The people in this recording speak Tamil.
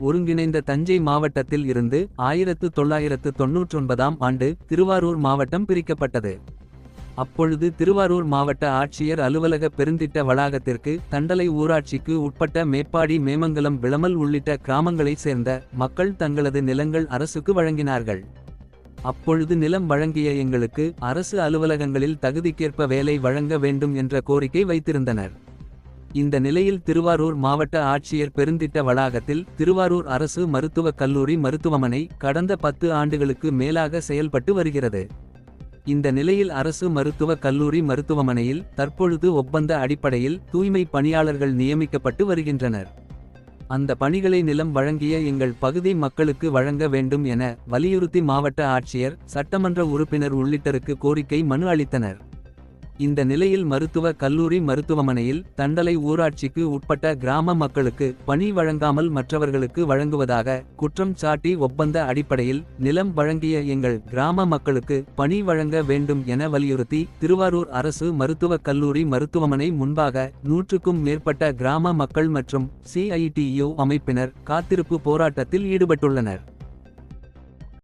ஒருங்கிணைந்த தஞ்சை மாவட்டத்தில் இருந்து ஆயிரத்து தொள்ளாயிரத்து தொன்னூற்றொன்பதாம் ஆண்டு திருவாரூர் மாவட்டம் பிரிக்கப்பட்டது. அப்பொழுது திருவாரூர் மாவட்ட ஆட்சியர் அலுவலக பெருந்திட்ட வளாகத்திற்கு தண்டலை ஊராட்சிக்கு உட்பட்ட மேப்பாடி மேமங்கலம் விளமல் உள்ளிட்ட கிராமங்களைச் சேர்ந்த மக்கள் தங்களது நிலங்கள் அரசுக்கு வழங்கினார்கள். அப்பொழுது நிலம் வழங்கிய எங்களுக்கு அரசு அலுவலகங்களில் தகுதிக்கேற்ப வேலை வழங்க வேண்டும் என்ற கோரிக்கை வைத்திருந்தனர். இந்த நிலையில் திருவாரூர் மாவட்ட ஆட்சியர் பெருந்திட்ட வளாகத்தில் திருவாரூர் அரசு மருத்துவக் கல்லூரி மருத்துவமனை கடந்த பத்து ஆண்டுகளுக்கு மேலாக செயல்பட்டு வருகிறது. இந்த நிலையில் அரசு மருத்துவக் கல்லூரி மருத்துவமனையில் தற்பொழுது ஒப்பந்த அடிப்படையில் தூய்மை பணியாளர்கள் நியமிக்கப்பட்டு வருகின்றனர். அந்த பணிகளை நிலம் வழங்கிய எங்கள் பகுதி மக்களுக்கு வழங்க வேண்டும் என வலியுறுத்தி மாவட்ட ஆட்சியர் சட்டமன்ற உறுப்பினர் உள்ளிட்டருக்கு கோரிக்கை மனு அளித்தனர். இந்த நிலையில் மருத்துவ கல்லூரி மருத்துவமனையில் தண்டலை ஊராட்சிக்கு உட்பட்ட கிராம மக்களுக்கு பணி வழங்காமல் மற்றவர்களுக்கு வழங்குவதாக குற்றம் சாட்டி ஒப்பந்த அடிப்படையில் நிலம் வழங்கிய எங்கள் கிராம மக்களுக்கு பணி வழங்க வேண்டும் என வலியுறுத்தி திருவாரூர் அரசு மருத்துவக் கல்லூரி மருத்துவமனை முன்பாக நூற்றுக்கும் மேற்பட்ட கிராம மக்கள் மற்றும் சிஐடியு அமைப்பினர் காத்திருப்பு போராட்டத்தில் ஈடுபட்டுள்ளனர்.